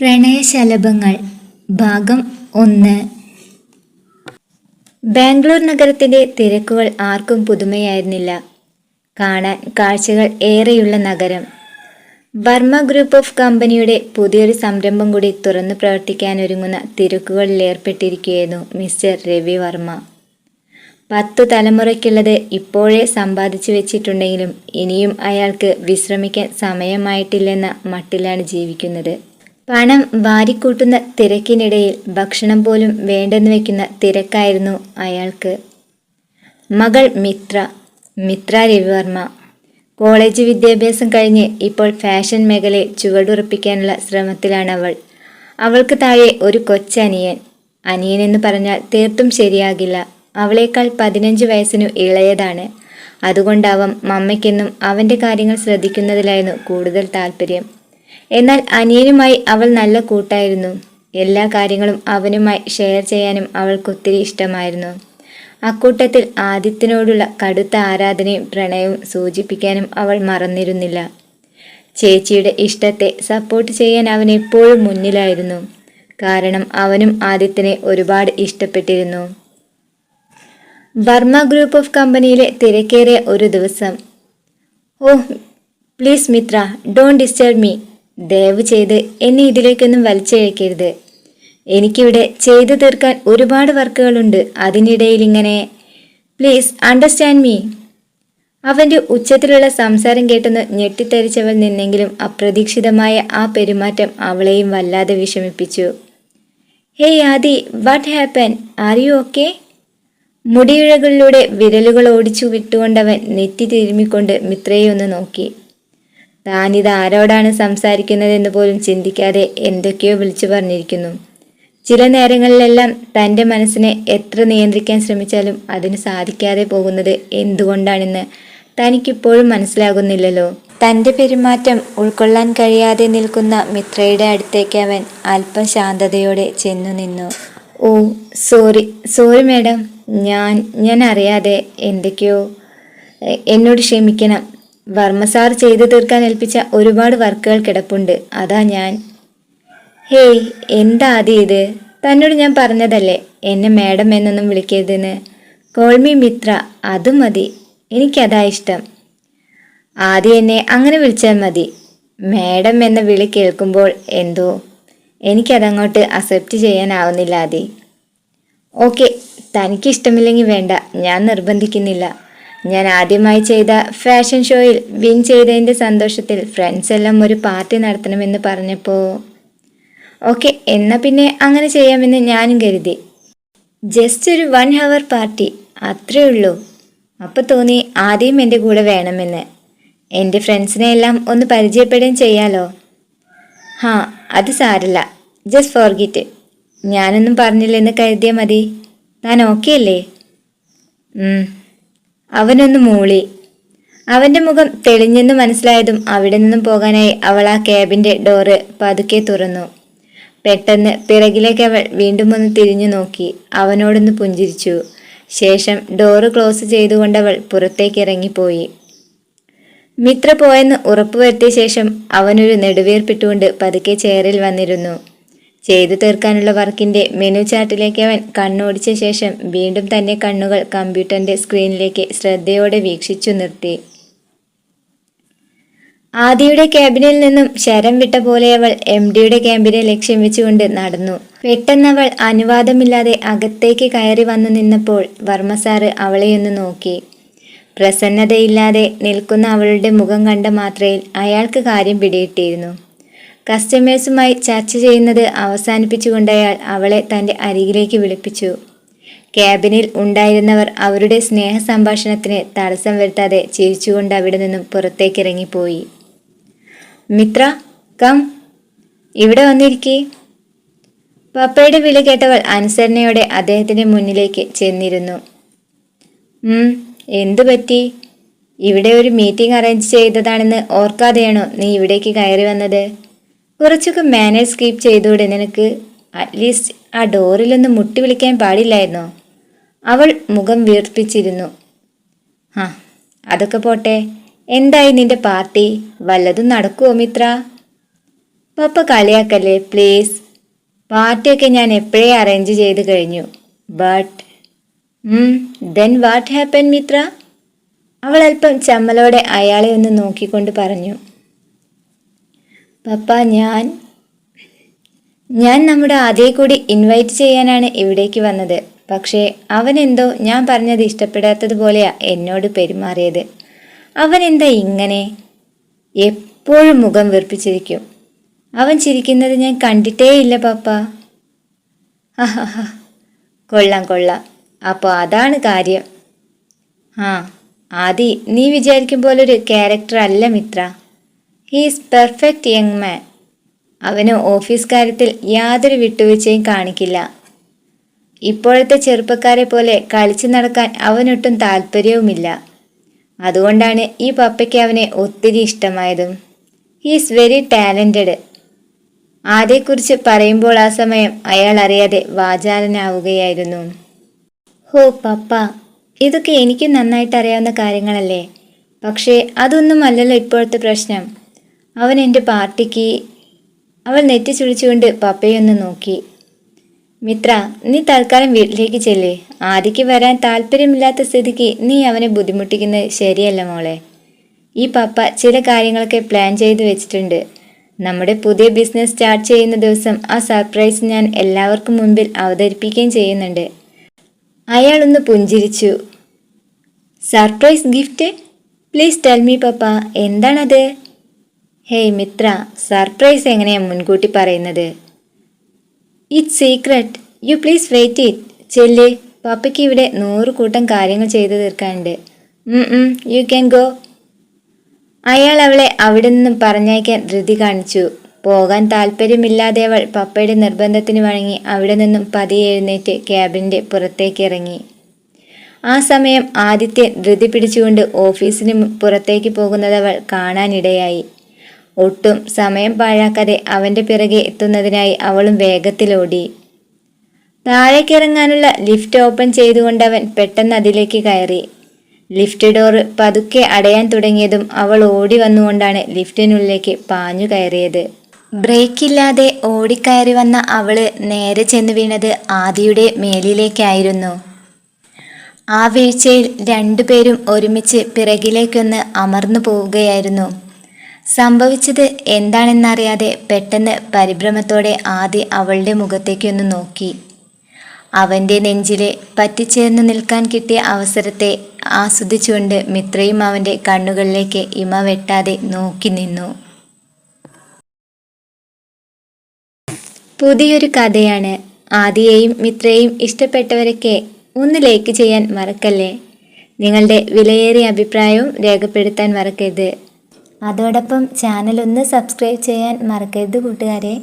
പ്രണയശലഭങ്ങൾ ഭാഗം ഒന്ന്. ബാംഗ്ലൂർ നഗരത്തിന്റെ തിരക്കുകൾ ആർക്കും പുതുമയായിരുന്നില്ല. കാണാൻ കാഴ്ചകൾ ഏറെയുള്ള നഗരം. വർമ്മ ഗ്രൂപ്പ് ഓഫ് കമ്പനിയുടെ പുതിയൊരു സംരംഭം കൂടി തുറന്നു പ്രവർത്തിക്കാനൊരുങ്ങുന്ന തിരക്കുകളിൽ ഏർപ്പെട്ടിരിക്കുകയായിരുന്നു മിസ്റ്റർ രവി വർമ്മ. പത്തു തലമുറയ്ക്കുള്ളത് ഇപ്പോഴേ സമ്പാദിച്ചു വെച്ചിട്ടുണ്ടെങ്കിലും ഇനിയും അയാൾക്ക് വിശ്രമിക്കാൻ സമയമായിട്ടില്ലെന്ന മട്ടിലാണ് ജീവിക്കുന്നത്. പണം വാരിക്കൂട്ടുന്ന തിരക്കിനിടയിൽ ഭക്ഷണം പോലും വേണ്ടെന്ന് വെക്കുന്ന തിരക്കായിരുന്നു അയാൾക്ക്. മകൾ മിത്ര മിത്ര രവിവർമ്മ. കോളേജ് വിദ്യാഭ്യാസം കഴിഞ്ഞ് ഇപ്പോൾ ഫാഷൻ മേഖലയെ ചുവടുറപ്പിക്കാനുള്ള ശ്രമത്തിലാണ് അവൾ. അവൾക്ക് താഴെ ഒരു കൊച്ചനിയൻ അനിയൻ. എന്ന് പറഞ്ഞാൽ തീർത്തും ശരിയാകില്ല. അവളേക്കാൾ പതിനഞ്ച് വയസ്സിനു ഇളയതാണ്. അതുകൊണ്ടാവാം മമ്മയ്ക്കെന്നും അവന്റെ കാര്യങ്ങൾ ശ്രദ്ധിക്കുന്നതിലായിരുന്നു കൂടുതൽ താല്പര്യം. എന്നാൽ അനിയനുമായി അവൾ നല്ല കൂട്ടായിരുന്നു. എല്ലാ കാര്യങ്ങളും അവനുമായി ഷെയർ ചെയ്യാനും അവൾക്കൊത്തിരി ഇഷ്ടമായിരുന്നു. അക്കൂട്ടത്തിൽ ആദിത്യനോടുള്ള കടുത്ത ആരാധനയും പ്രണയവും സൂചിപ്പിക്കാനും അവൾ മറന്നിരുന്നില്ല. ചേച്ചിയുടെ ഇഷ്ടത്തെ സപ്പോർട്ട് ചെയ്യാൻ അവൻ എപ്പോഴും മുന്നിലായിരുന്നു. കാരണം അവനും ആദിത്യനെ ഒരുപാട് ഇഷ്ടപ്പെട്ടിരുന്നു. വർമ്മ ഗ്രൂപ്പ് ഓഫ് കമ്പനിയിലെ തിരക്കേറിയ ഒരു ദിവസം. ഓ please Mitra don't disturb me ദയവ് ചെയ്ത് എന്നെ ഇതിലേക്കൊന്നും വലിച്ചയക്കരുത്. എനിക്കിവിടെ ചെയ്തു തീർക്കാൻ ഒരുപാട് വർക്കുകളുണ്ട്. അതിനിടയിൽ ഇങ്ങനെ പ്ലീസ് അണ്ടർസ്റ്റാൻഡ് മീ അവന്റെ ഉച്ചത്തിലുള്ള സംസാരം കേട്ടെന്ന് ഞെട്ടിത്തരിച്ചവൾ നിന്നെങ്കിലും അപ്രതീക്ഷിതമായ ആ പെരുമാറ്റം അവളെയും വല്ലാതെ വിഷമിപ്പിച്ചു. Hey Adi what happen are you okay മുടിയിഴകളിലൂടെ വിരലുകൾ ഓടിച്ചു വിട്ടുകൊണ്ടവൻ നെറ്റി തിരുമ്മിക്കൊണ്ട് മിത്രയെ ഒന്ന് നോക്കി. താനിത് ആരോടാണ് സംസാരിക്കുന്നതെന്ന് പോലും ചിന്തിക്കാതെ എന്തൊക്കെയോ വിളിച്ചു പറഞ്ഞിരിക്കുന്നു. ചില നേരങ്ങളിലെല്ലാം തന്റെ മനസ്സിനെ എത്ര നിയന്ത്രിക്കാൻ ശ്രമിച്ചാലും അതിന് സാധിക്കാതെ പോകുന്നത് എന്തുകൊണ്ടാണെന്ന് തനിക്കിപ്പോഴും മനസ്സിലാകുന്നില്ലല്ലോ. തന്റെ പെരുമാറ്റം ഉൾക്കൊള്ളാൻ കഴിയാതെ നിൽക്കുന്ന മിത്രയുടെ അടുത്തേക്ക് അവൻ അല്പം ശാന്തതയോടെ ചെന്നു നിന്നു. Oh sorry sorry madam. ഞാൻ ഞാൻ അറിയാതെ എന്തൊക്കെയോ എന്നോട് ക്ഷമിക്കണം. വർമ്മ സാർ ചെയ്തു തീർക്കാൻ ഏൽപ്പിച്ച ഒരുപാട് വർക്കുകൾ കിടപ്പുണ്ട്. അതാ ഞാൻ. ഹേയ് എന്താ ആദി ഇത്? തന്നോട് ഞാൻ പറഞ്ഞതല്ലേ എന്നെ മാഡം എന്നൊന്നും വിളിക്കരുതെന്ന്. കോൾമി മിത്ര അതും മതി. എനിക്കതാ ഇഷ്ടം. ആദ്യം എന്നെ അങ്ങനെ വിളിച്ചാൽ മതി. മാഡം എന്ന വിളി കേൾക്കുമ്പോൾ എന്തോ എനിക്കതങ്ങോട്ട് അക്സെപ്റ്റ് ചെയ്യാനാവുന്നില്ല ആദി. ഓക്കെ തനിക്കിഷ്ടമില്ലെങ്കിൽ വേണ്ട ഞാൻ നിർബന്ധിക്കുന്നില്ല. ഞാൻ ആദ്യമായി ചെയ്ത ഫാഷൻ ഷോയിൽ വിൻ ചെയ്തതിന്റെ സന്തോഷത്തിൽ ഫ്രണ്ട്സ് എല്ലാം ഒരു പാർട്ടി നടത്തണമെന്ന് പറഞ്ഞപ്പോൾ ഓക്കെ എന്നാൽ പിന്നെ അങ്ങനെ ചെയ്യാമെന്ന് ഞാനും കരുതി. ജസ്റ്റ് ഒരു വൺ ഹവർ പാർട്ടി അത്രേ ഉള്ളൂ. അപ്പോൾ തോന്നി ആദ്യം എന്റെ കൂടെ വേണമെന്ന്. എന്റെ ഫ്രണ്ട്സിനെ എല്ലാം ഒന്ന് പരിചയപ്പെടുകയും ചെയ്യാലോ? ഹാ അത് സാരല്ല. Just forget. ഞാനൊന്നും പറഞ്ഞില്ലെന്ന് കരുതിയാൽ മതി. താൻ ഓക്കെ അല്ലേ. അവനൊന്ന് മൂളി. അവന്റെ മുഖം തെളിഞ്ഞെന്ന് മനസ്സിലായതും അവിടെ നിന്നും പോകാനായി അവൾ ആ ക്യാബിന്റെ ഡോറ് പതുക്കെ തുറന്നു. പെട്ടെന്ന് പിറകിലേക്ക് അവൾ വീണ്ടും ഒന്ന് തിരിഞ്ഞു നോക്കി. അവനോടൊന്ന് പുഞ്ചിരിച്ചു. ശേഷം ഡോറ് ക്ലോസ് ചെയ്തുകൊണ്ടവൾ പുറത്തേക്ക് ഇറങ്ങിപ്പോയി. മിത്ര പോയെന്ന് ഉറപ്പുവരുത്തിയ ശേഷം അവനൊരു നെടുവീർപ്പിട്ടുകൊണ്ട് പതുക്കെ ചെയറിൽ വന്നിരുന്നു. ചെയ്തു തീർക്കാനുള്ള വർക്കിന്റെ മെനു ചാർട്ടിലേക്ക് അവൻ കണ്ണോടിച്ച ശേഷം വീണ്ടും തന്റെ കണ്ണുകൾ കമ്പ്യൂട്ടറിന്റെ സ്ക്രീനിലേക്ക് ശ്രദ്ധയോടെ വീക്ഷിച്ചു നിർത്തി. ആദിയുടെ ക്യാബിനിൽ നിന്നും ശരം വിട്ട പോലെ അവൾ എം ഡിയുടെ ക്യാമ്പിനെ ലക്ഷ്യം വെച്ചുകൊണ്ട് നടന്നു. പെട്ടെന്നവൾ അനുവാദമില്ലാതെ അകത്തേക്ക് കയറി വന്നു നിന്നപ്പോൾ വർമ്മ സാറ് അവളെയൊന്ന് നോക്കി. പ്രസന്നതയില്ലാതെ നിൽക്കുന്ന അവളുടെ മുഖം കണ്ട മാത്രയിൽ അയാൾക്ക് കാര്യം പിടികിട്ടിയിരുന്നു കസ്റ്റമേഴ്സുമായി ചർച്ച ചെയ്യുന്നത് അവസാനിപ്പിച്ചുകൊണ്ട് അയാൾ അവളെ തന്റെ അരികിലേക്ക് വിളിപ്പിച്ചു. ക്യാബിനിൽ ഉണ്ടായിരുന്നവർ അവരുടെ സ്നേഹ സംഭാഷണത്തിന് തടസ്സം വരുത്താതെ ചിരിച്ചുകൊണ്ട് അവിടെ നിന്നും പുറത്തേക്ക് പുറത്തേക്കിറങ്ങിപ്പോയി. മിത്ര കം. ഇവിടെ വന്നിരിക്കേ. പപ്പയുടെ വിളി കേട്ടവൾ അനുസരണയോടെ അദ്ദേഹത്തിന്റെ മുന്നിലേക്ക് ചെന്നിരുന്നു. എന്തു പറ്റി? ഇവിടെ ഒരു മീറ്റിംഗ് അറേഞ്ച് ചെയ്തതാണെന്ന് ഓർക്കാതെയാണോ നീ ഇവിടേക്ക് കയറി വന്നത്? കുറച്ചൊക്കെ മാനേജ് സ്കീപ്പ് ചെയ്തൂടെ നിനക്ക്? അറ്റ്ലീസ്റ്റ് ആ ഡോറിലൊന്ന് മുട്ടി വിളിക്കാൻ പാടില്ലായിരുന്നോ? അവൾ മുഖം വീർപ്പിച്ചിരുന്നു. ആ അതൊക്കെ പോട്ടെ. എന്തായി നിന്റെ പാർട്ടി? വല്ലതും നടക്കുമോ മിത്ര? പപ്പ കളിയാക്കല്ലേ പ്ലീസ് പാർട്ടിയൊക്കെ ഞാൻ എപ്പോഴേ അറേഞ്ച് ചെയ്ത് കഴിഞ്ഞു. But then what happen Mitra? അവൾ അല്പം ചമ്മലോടെ അയാളെ ഒന്ന് നോക്കിക്കൊണ്ട് പറഞ്ഞു. പപ്പ ഞാൻ. ഞാൻ നമ്മുടെ ആദ്യയെ കൂടി ഇൻവൈറ്റ് ചെയ്യാനാണ് ഇവിടേക്ക് വന്നത്. പക്ഷേ അവൻ എന്തോ ഞാൻ പറഞ്ഞത് ഇഷ്ടപ്പെടാത്തതുപോലെയാ എന്നോട് പെരുമാറിയത്. അവൻ എന്താ ഇങ്ങനെ? എപ്പോഴും മുഖം വീർപ്പിച്ചിരിക്കും അവൻ ചിരിക്കുന്നത് ഞാൻ കണ്ടിട്ടേ ഇല്ല പപ്പ കൊള്ളാം കൊള്ളാം. അപ്പോൾ അതാണ് കാര്യം. ആ ആദി നീ വിചാരിക്കും പോലൊരു ക്യാരക്ടർ അല്ല Mitra. He's perfect young man അവന് ഓഫീസ് കാര്യത്തിൽ യാതൊരു വിട്ടുവീഴ്ചയും കാണിക്കില്ല. ഇപ്പോഴത്തെ ചെറുപ്പക്കാരെ പോലെ കളിച്ചു നടക്കാൻ അവനൊട്ടും താല്പര്യവുമില്ല. അതുകൊണ്ടാണ് ഈ പപ്പയ്ക്ക് അവനെ ഒത്തിരി ഇഷ്ടമായതും. ഹീസ് വെരി ടാലന്റഡ് ആരെക്കുറിച്ച് പറയുമ്പോൾ ആ സമയം അയാൾ അറിയാതെ വാചാലനാവുകയായിരുന്നു. ഹോ പപ്പ ഇതൊക്കെ എനിക്ക് നന്നായിട്ട് അറിയാവുന്ന കാര്യങ്ങളല്ലേ? പക്ഷേ അതൊന്നും അല്ലല്ലോ ഇപ്പോഴത്തെ പ്രശ്നം. അവൻ എന്റെ പാർട്ടിക്ക് അവൾ നെറ്റി ചുളിച്ചുകൊണ്ട് പപ്പയൊന്ന് നോക്കി. മിത്ര നീ തൽക്കാലം വീട്ടിലേക്ക് ചെല്ലേ. ആദിക്ക് വരാൻ താല്പര്യമില്ലാത്ത സ്ഥിതിക്ക് നീ അവനെ ബുദ്ധിമുട്ടിക്കുന്നത് ശരിയല്ല മോളെ. ഈ പപ്പ ചില കാര്യങ്ങളൊക്കെ പ്ലാൻ ചെയ്ത് വെച്ചിട്ടുണ്ട്. നമ്മുടെ പുതിയ ബിസിനസ് സ്റ്റാർട്ട് ചെയ്യുന്ന ദിവസം ആ സർപ്രൈസ് ഞാൻ എല്ലാവർക്കും മുൻപിൽ അവതരിപ്പിക്കുകയും ചെയ്യുന്നുണ്ട്. അയാളൊന്ന് പുഞ്ചിരിച്ചു. Surprise gift please tell me papa. എന്താണത് ഹേയ് മിത്ര സർപ്രൈസ് എങ്ങനെയാ മുൻകൂട്ടി പറയുന്നത്? It secret you please wait it ചെല്ല്. പപ്പയ്ക്ക് ഇവിടെ നൂറ് കൂട്ടം കാര്യങ്ങൾ ചെയ്തു തീർക്കാനുണ്ട്. യു ക്യാൻ ഗോ അയാൾ അവളെ അവിടെ നിന്നും പറഞ്ഞയക്കാൻ ധൃതി കാണിച്ചു. പോകാൻ താല്പര്യമില്ലാതെ അവൾ പപ്പയുടെ നിർബന്ധത്തിന് വഴങ്ങി അവിടെ നിന്നും പതിയെ എഴുന്നേറ്റ് ക്യാബിന്റെ പുറത്തേക്ക് ഇറങ്ങി. ആ സമയം ആദിത്യ ധൃതി പിടിച്ചുകൊണ്ട് ഓഫീസിന് പുറത്തേക്ക് പോകുന്നത് അവൾ കാണാനിടയായി. ഒട്ടും സമയം പാഴാക്കാതെ അവന്റെ പിറകെ എത്തുന്നതിനായി അവളും വേഗത്തിലോടി. താഴേക്കിറങ്ങാനുള്ള ലിഫ്റ്റ് ഓപ്പൺ ചെയ്തുകൊണ്ടവൻ പെട്ടെന്ന് അതിലേക്ക് കയറി. ലിഫ്റ്റ് ഡോറ് പതുക്കെ അടയാൻ തുടങ്ങിയതും അവൾ ഓടി വന്നുകൊണ്ടാണ് ലിഫ്റ്റിനുള്ളിലേക്ക് പാഞ്ഞു കയറിയത്. ബ്രേക്കില്ലാതെ ഓടിക്കയറി വന്ന അവൾ നേരെ ചെന്ന് വീണത് ആദിയുടെ മേലിലേക്കായിരുന്നു. ആ വീഴ്ചയിൽ രണ്ടുപേരും ഒരുമിച്ച് പിറകിലേക്കൊന്ന് അമർന്നു പോവുകയായിരുന്നു. സംഭവിച്ചത് എന്താണെന്നറിയാതെ പെട്ടെന്ന് പരിഭ്രമത്തോടെ ആദ്യ അവളുടെ മുഖത്തേക്കൊന്ന് നോക്കി. അവന്റെ നെഞ്ചിലെ പറ്റിച്ചേർന്ന് നിൽക്കാൻ കിട്ടിയ അവസരത്തെ ആസ്വദിച്ചുകൊണ്ട് മിത്രയും അവന്റെ കണ്ണുകളിലേക്ക് ഇമ വെട്ടാതെ നോക്കി നിന്നു. പുതിയൊരു കഥയാണ്. ആദിയെയും മിത്രയെയും ഇഷ്ടപ്പെട്ടവരൊക്കെ ഒന്ന് ലൈക്ക് ചെയ്യാൻ മറക്കല്ലേ? നിങ്ങളുടെ വിലയേറിയ അഭിപ്രായവും രേഖപ്പെടുത്താൻ മറക്കരുത്. അതോടൊപ്പം ചാനൽ ഒന്ന് സബ്സ്ക്രൈബ് ചെയ്യാൻ മറക്കരുത് കൂട്ടുകാരെ.